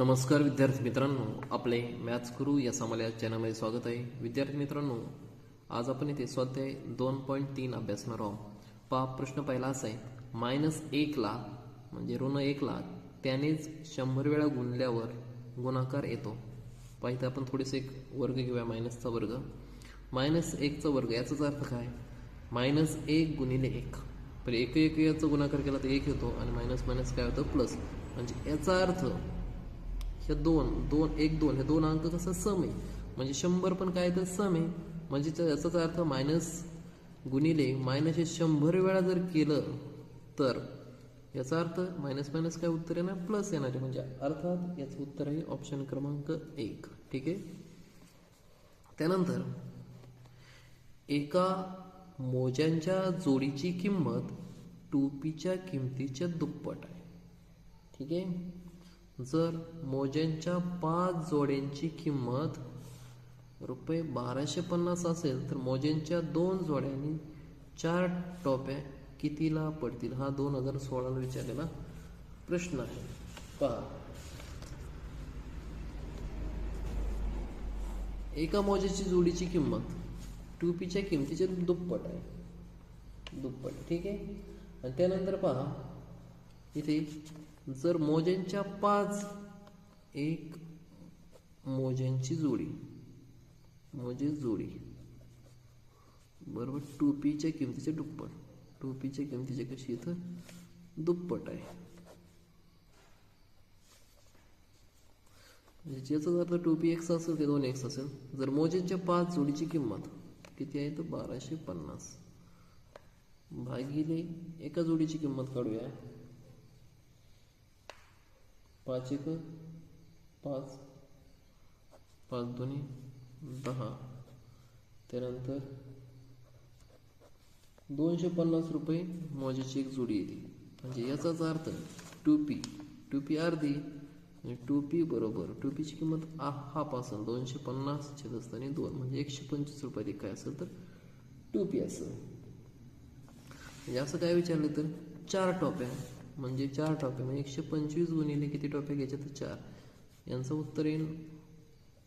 नमस्कार विद्यार्थी मित्रांनो आपले मॅथ्स गुरु या समाल्या चॅनलमध्ये स्वागत आहे. विद्यार्थी मित्रांनो आज आपण इथे स्वाध्याय दोन पॉईंट तीन अभ्यासणार आहोत. पहा प्रश्न पहिला असा आहे मायनस एकला म्हणजे ऋण एकला त्यानेच शंभर वेळा गुणल्यावर गुणाकार येतो. पाहिजे आपण थोडेसे एक वर्ग घेऊया मायनसचा वर्ग. मायनस एकचा वर्ग याचाच अर्थ काय? मायनस एक गुणिले एक. पण एक एक याचा गुणाकार केला तर एक येतो आणि मायनस मायनस काय होतं? प्लस म्हणजे याचा अर्थ हे दोन दोन एक दोन हे दोन अंक कसं सम आहे? म्हणजे शंभर पण काय तर सम आहे. म्हणजे याचाच अर्थ मायनस गुणिले मायनस हे शंभर वेळा जर केलं तर याचा अर्थ मायनस मायनस काय उत्तर येणार? प्लस येणार आहे. म्हणजे अर्थात याचं उत्तर आहे ऑप्शन क्रमांक एक. ठीक आहे? त्यानंतर एका मोज्यांच्या जोडीची किंमत टोपीच्या किमतीच्या दुप्पट आहे. ठीक आहे? जर मोज्यांच्या पाच जोड्यांची किंमत रुपये बाराशे पन्नास असेल तर मोज्यांच्या दोन जोड्यांनी चार टोप्या कितीला पडतील? हा दोन हजार सोळाला विचारलेला प्रश्न आहे. पहा. एका मोज्याची जोडीची किंमत टोपीच्या किमतीचे दुप्पट आहे. दुप्पट ठीक आहे? आणि त्यानंतर पहा इथे जर मोज्यांच्या पाच एक मोज्यांची जोडी मोजे जोडी बरोबर टोपीच्या किमतीचे दुप्पट टोपीच्या किमतीचे कशी इथं दुप्पट आहे. म्हणजे ज्याचा अर्थ टोपी एक्स असेल ते दोन एक्स असेल जर मोजेंच्या पाच जोडीची किंमत किती आहे तर बाराशे पन्नास. भागिले एका जोडीची किंमत काढूया. पाच एक पाच पाच दोन्ही दहा. त्यानंतर दोनशे पन्नास रुपये मोज्याची एक जोडी येते. म्हणजे याचाच अर्थ टोपी टोपी अर्धी म्हणजे टोपी बरोबर. टोपीची किंमत हाफ असेल दोनशे पन्नास छेद असताना दोन म्हणजे एकशे पंचवीस रुपये काय असेल तर टोपी असेल. म्हणजे असं काय विचारलं तर चार टॉप्या. म्हणजे चार टोप्या म्हणजे एकशे पंचवीस गुणिले किती टोप्या घ्यायच्या तर चार. यांचं उत्तर येईल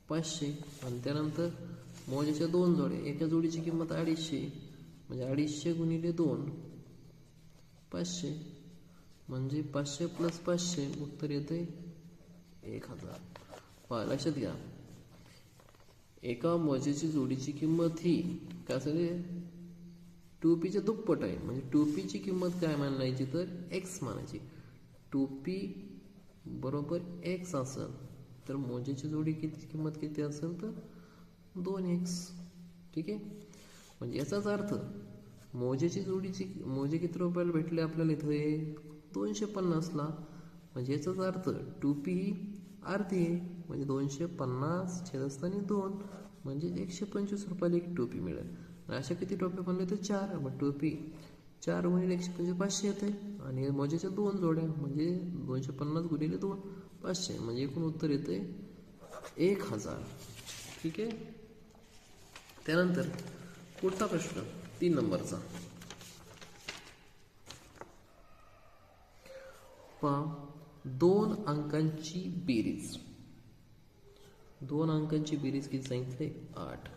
पाचशे. आणि त्यानंतर मोजेच्या दोन जोड्या एका जोडीची किंमत अडीचशे म्हणजे अडीचशे गुणिले दोन पाचशे. म्हणजे पाचशे प्लस पाचशे उत्तर येते एक हजार. पहा लक्षात घ्या. एका मोजेची जोडीची किंमत ही काय असेल टोपीचे दुप्पट आहे. म्हणजे टोपीची किंमत काय मानायची तर एक्स मानायची टोपी बरोबर एक्स असेल तर मोजेची जोडी किती किंमत किती असेल तर दोन एक्स ठीक आहे? म्हणजे याचाच अर्थ मोजेची जोडीची मोजे किती रुपयाला भेटले आपल्याला इथं? दोनशे पन्नासला. म्हणजे याचाच अर्थ टोपी ही अर्धी आहे. म्हणजे दोनशे पन्नास छेदस्थानी दोन. म्हणजे एकशे पंचवीस रुपयाला एक टोपी मिळेल. अशा किती टोप्या बनले तर चार मग टोपी चार गुणिले एकशे म्हणजे पाचशे येते. आणि मोजेच्या दोन जोड्या म्हणजे दोनशे पन्नास गुणिले दोन पाचशे म्हणजे एकूण उत्तर येते एक हजार. ठीक आहे? त्यानंतर पुढचा प्रश्न तीन नंबरचा. पा दोन अंकांची बेरीज. दोन अंकांची बेरीज किती सांगितले? आठ.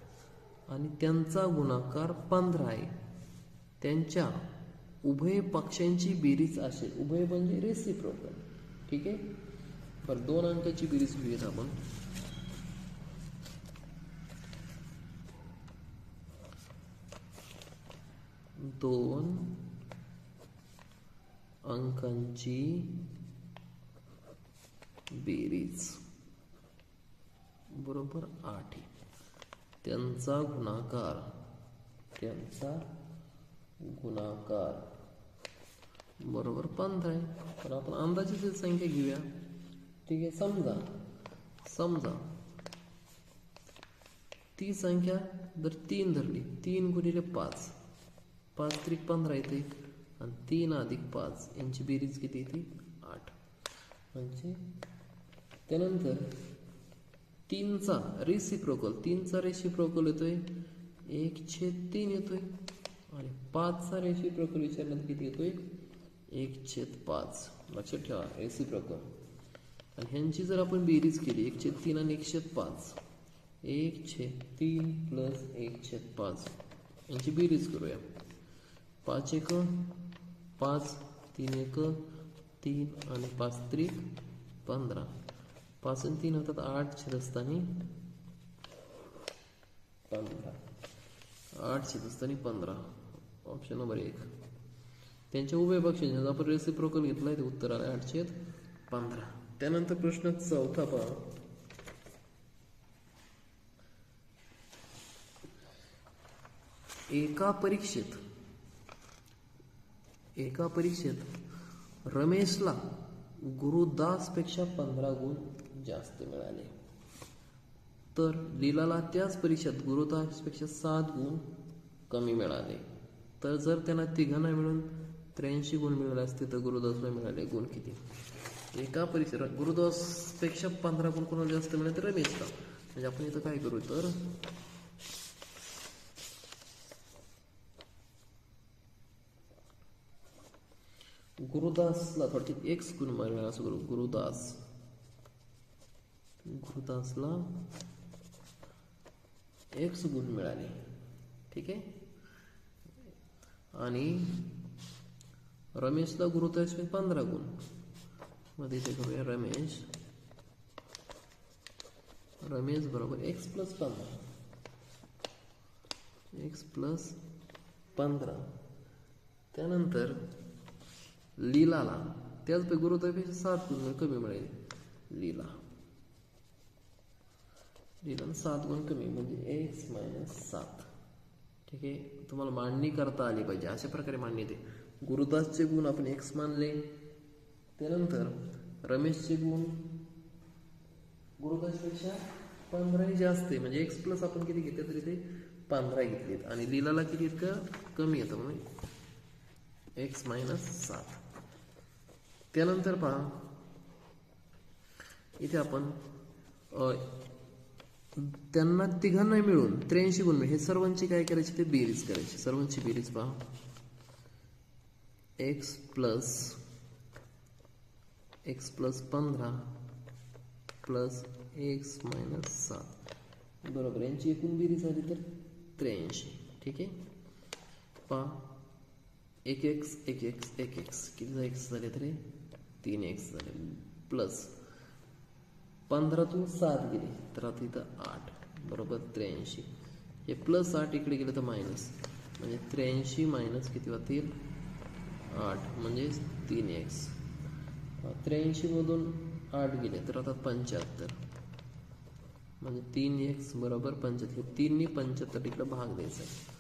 आणि त्यांचा गुणाकार पंधरा आहे. त्यांच्या उभय पक्षांची बेरीज असेल. उभय म्हणजे रेसिप्रोकल ठीक आहे? बरं दोन अंकाची बेरीज घेऊयात आपण. दोन अंकांची बेरीज. बरोबर आठ आहे. त्यांचा गुणाकार त्यांचा गुणाकार. बरोबर पंधरा आहे. तर आपण अंदाजे संख्या घेऊया. ठीक आहे समजा समजा. ती संख्या जर तीन धरली तीन गुणिले पाच. पाच त्रिक पंधरा येते. आणि तीन अधिक पाच यांची बेरीज किती येते? आठ. म्हणजे त्यानंतर तीनचा रेसिप्रोकल तीनचा रेसिप्रोकल येतोय. एक छेद तीन येतोय. आणि पाचचा रेसिप्रोकल विचारल्यानंतर किती येतोय? एक छेद पाच. लक्षात ठेवा रेसिप्रोकल आणि ह्यांची जर आपण बेरीज केली एक छेद तीन आणि एक छेद पाच. एक छेद तीन प्लस एक छेद पाच. यांची बेरीज करूया. पाच एक पाच तीन एक तीन आणि पाच त्रिक पंधरा. पाच आणि तीन होतात आठ छेद पंधरा. आठ छेद पंधरा. ऑप्शन नंबर एक. त्यांच्या उभ्या पक्षांच्या आपण रेसिप्रोकल घेतलाय ते उत्तर आलं आठ छेद पंधरा. त्यानंतर प्रश्न चौथा पहा. एका परीक्षेत एका परीक्षेत रमेशला गुरुदासपेक्षा पंधरा गुण जास्त मिळाले. तर लीलाला त्याच परीक्षेत गुरुदासपेक्षा सात गुण कमी मिळाले. तर जर त्यांना तिघांना मिळून त्र्याऐंशी गुण मिळाले असते तर गुरुदासला मिळाले गुण किती? एका परीक्षेत गुरुदासपेक्षा पंधरा गुण कोणाला जास्त मिळाले तर रमेशला. म्हणजे आपण इथं काय करू तर? गुरुदासला थोडक्यात एक गुण मिळाला असं करू. गुरुदास. गुरुदासला एक्स गुण मिळाले. ठीक आहे? आणि रमेशला गुरुदास पंधरा गुण. मध्ये इथे करूया रमेश. रमेश बरोबर एक्स प्लस पंधरा. एक्स प्लस पंधरा. त्यानंतर लीलाला. त्याच गुरुत्वापेक्षा सात गुण कमी मिळेल. लीला. लीला सात गुण कमी म्हणजे एक्स मायनस सात. ठीक आहे? तुम्हाला मांडणी करता आली पाहिजे. अशा प्रकारे मांडणी येते. गुरुदासचे गुण आपण एक्स मानले. त्यानंतर रमेशचे गुण गुरुदासपेक्षा पंधराही जास्त आहे. म्हणजे एक्स प्लस आपण किती घेतले तरी ते पंधरा घेतलेत आणि लीलाला किती इतकं कमी येतं म्हणून. एक्स मायनस सात. त्यानंतर पहा. इथे आपण त्यांना तिघांना मिळून त्र्याऐंशी गुण हे सर्वांची काय करायची? ते बेरीज करायची. सर्वांची बेरीज पहा. एक्स प्लस एक्स प्लस पंधरा प्लस एक्स मायनस सात. बरोबर यांची एकूण बेरीज झाली तर त्र्याऐंशी. ठीक आहे? पहा. एक एक्स एक एक्स एक एक्स किती एक्स झाले तरी? तीन एक्स झाले. प्लस पंधरातून सात गेले. तर आता इथं आठ बरोबर त्र्याऐंशी. हे प्लस आठ इकडे गेलं तर मायनस म्हणजे त्र्याऐंशी मायनस किती होतील? आठ म्हणजे तीन एक्स त्र्याऐंशीमधून आठ गेले तर आता पंच्याहत्तर. म्हणजे तीन एक्स बरोबर पंच्याहत्तर. तीननी पंच्याहत्तर इकडं भाग द्यायचा आहे.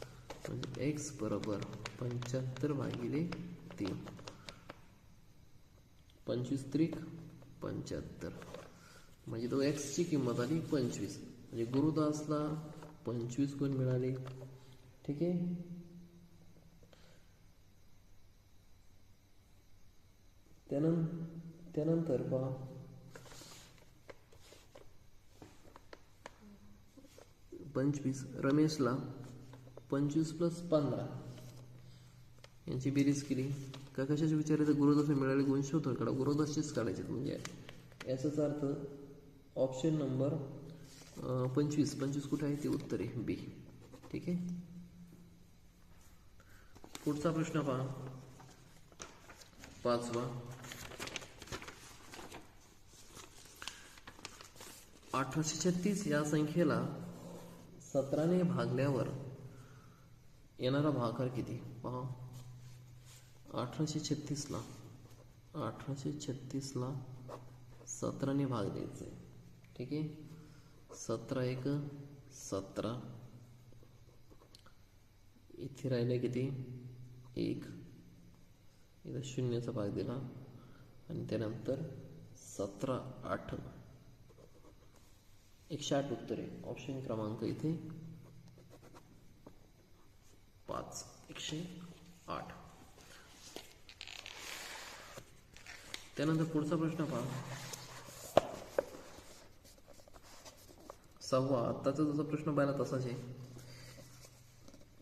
म्हणजे एक्स बरोबर पंच्याहत्तर भागिले तीन. पंचवीस त्रिक पंच्याहत्तर. म्हणजे तो एक्सची किंमत आली पंचवीस. म्हणजे गुरुदासला पंचवीस गुण मिळाले. ठीक आहे? त्यानंतर त्यानंतर पहा. पंचवीस. रमेशला पंचवीस प्लस पंधरा. यांची बेरीज केली. का कशाची विचारायचं गुरुदास मिळाले गुण शोधतो काढा. गुरुदासचीच काढायचे म्हणजे याचाच अर्थ ऑप्शन नंबर uh, पंचवीस. पंचवीस कुठे आहे? ते उत्तर आहे. बी ठीक आहे? पुढचा प्रश्न पहा. पाचवा. अठराशे छत्तीस या संख्येला सतराने भागल्यावर येणारा भागाकार किती? पहा. अठराशे छत्तीसला. अठराशे छत्तीसला सतराने भाग द्यायचा आहे ठीक आहे. सतरा एक सतरा. इथे राहिले किती? एक. इथं शून्याचा भाग दिला. आणि त्यानंतर सतरा आठ. एकशे आठ उत्तर. आहे ऑप्शन क्रमांक इथे पाच. एकशे आठ. त्यानंतर पुढचा प्रश्न पहा. सहावा आत्ताचा जसा प्रश्न पाहिला तसाच आहे.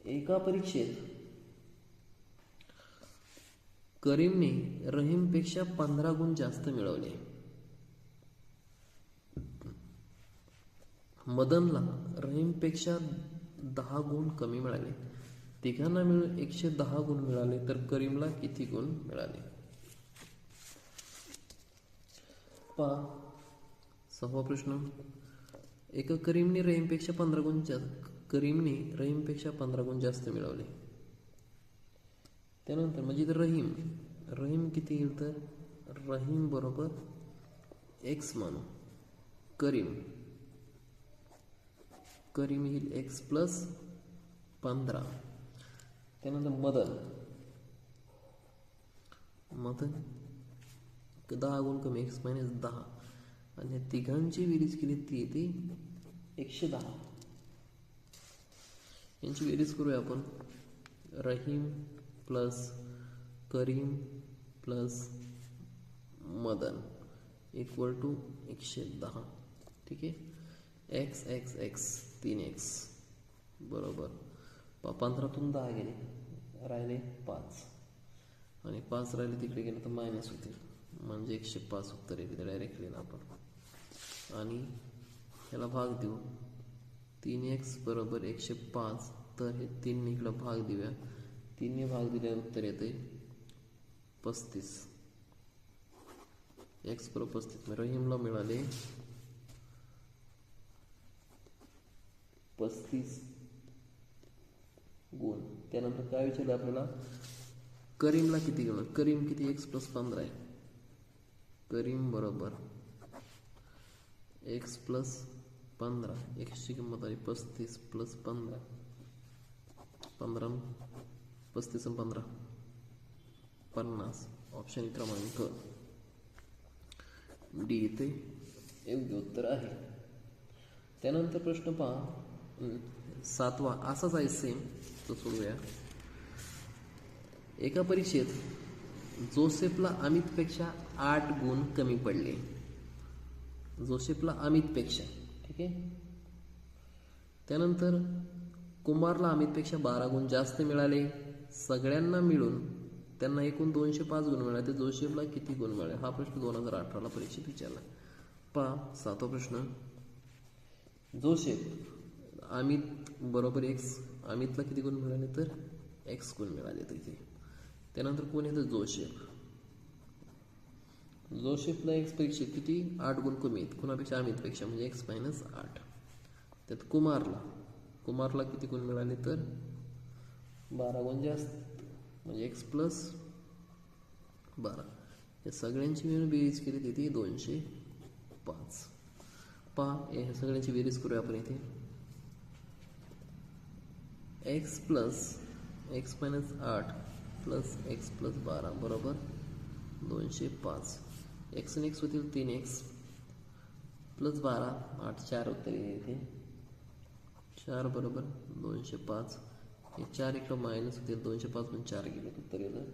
एका परीक्षेत करीमने रहीमपेक्षा पंधरा गुण जास्त मिळवले. मदनला रहीमपेक्षा दहा गुण कमी मिळाले. तिघांना मिळून एकशे दहा गुण मिळाले तर करीमला किती गुण मिळाले? पा सहावा प्रश्न. एका करीमने रहीमपेक्षा पंधरा गुण जास्त करीमने रहीमपेक्षा पंधरा गुण जास्त मिळवले. त्यानंतर म्हणजे इथं रहीम. रहीम किती येईल तर? रहीम बरोबर एक्स मानू. करीम. करीम येईल एक्स प्लस पंधरा. त्यानंतर मदन. मदन दहा गुण कमी एक्स मायनस दहा. आणि तिघांची बेरीज केली ती येते एकशे दहा. यांची बेरीज करूया आपण. Rahim plus Karim plus Madan equal to एकशे दहा. ठीक आहे? एक्स एक्स एक्स तीन एक्स बरोबर. पंधरातून दहा गेले. राहिले पाच. आणि पाच राहिले तिकडे गेले तर मायनस होतील. म्हणजे एकशे पाच उत्तर येते. डायरेक्टली आपण. आणि ह्याला भाग देऊ. तीन एक्स बरोबर एकशे पाच तर हे तीन इकडं भाग देऊया. तीनने भाग दिल्यावर उत्तर येते पस्तीस. एक्स बरोबर पस्तीस. रहीमला मिळाले पस्तीस गुण. त्यानंतर काय विचारलं आपल्याला? करीमला किती गेलं करीम किती? एक्स प्लस पंधरा आहे. करीम बरोबर एक्स प्लस पंधरा. एक्सची किंमत आली पस्तीस प्लस पंधरा. पंधरा पस्तीस पंधरा. पन्नास. ऑप्शन क्रमांक डी ते योग्य उत्तर आहे. त्यानंतर प्रश्न पहा. सातवा असाच आहे सेम तो सोडूया. एका परीक्षेत जोसेफला अमितपेक्षा आठ गुण कमी पडले. जोसेफला अमितपेक्षा ठीक आहे त्यानंतर कुमारला अमितपेक्षा बारा गुण जास्त मिळाले. सगळ्यांना मिळून त्यांना एकूण दोनशे पाच गुण मिळाले. तर जोसेफला किती गुण मिळाले? हा प्रश्न दोन हजार अठराला परीक्षेत विचारला. पहा सातवा प्रश्न. जोसेफ अमित बरोबर एक्स अमितला किती गुण मिळाले? तर एक्स गुण मिळाले तिथे. त्यानंतर कोण येतं जोसेफ. जोसेफला एक्स परीक्षेत किती? आठ गुण कमी आहेत कुणापेक्षा अमितपेक्षा म्हणजे एक्स मायनस आठ. त्यात कुमारला. कुमारला किती गुण मिळाले तर? बारा गुण जास्त. म्हणजे एक्स प्लस बारा. या सगळ्यांची मिळून बेरीज केली तिथे दोनशे पाच. पहा या सगळ्यांची बेरीज करूया आपण इथे. एक्स प्लस एक्स मायनस आठ प्लस एक्स प्लस बारा बरोबर? दोनशे पाच. एक्स आणि एक्स होतील तीन एक्स प्लस बारा आठ चार उत्तर येईल इथे. चार बरोबर दोनशे पाच. हे चार इकडं मायनस होतील दोनशे पाच पण चार गेले उत्तर येतं.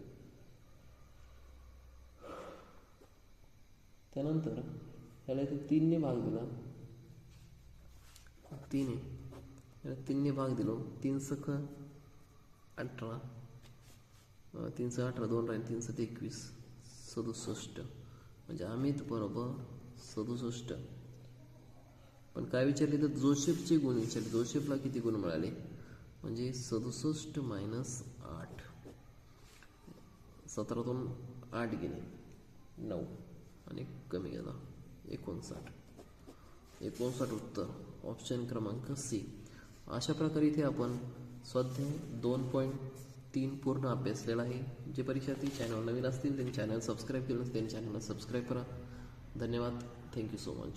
त्यानंतर त्याला इथे तीनने भाग दिला. तीन आहे तीनने भाग दिलो. तीन सख अठरा. तीनशे तीन अठरा दोन राहील तीन सत एकवीस. सदुसष्ट. म्हणजे अमित बरोबर सदुसष्ट पण काय विचारले तर जोसेफचे गुण विचारले. जोसेफला किती गुण मिळाले? म्हणजे सदुसष्ट मायनस आठ. सतरातून आठ गेले. नऊ. आणि कमी गेला एकोणसाठ. एकोणसाठ उत्तर. ऑप्शन क्रमांक सी अशा प्रकारे इथे आपण स्वाध्याय दोन पॉईंट तीन पूर्ण अभ्यासलेला आहे. जे परीक्षार्थी चॅनल नवीन असतील त्यांनी चॅनल सबस्क्राईब केलं त्यांनी चॅनलला सबस्क्राईब करा. धन्यवाद. Thank you so much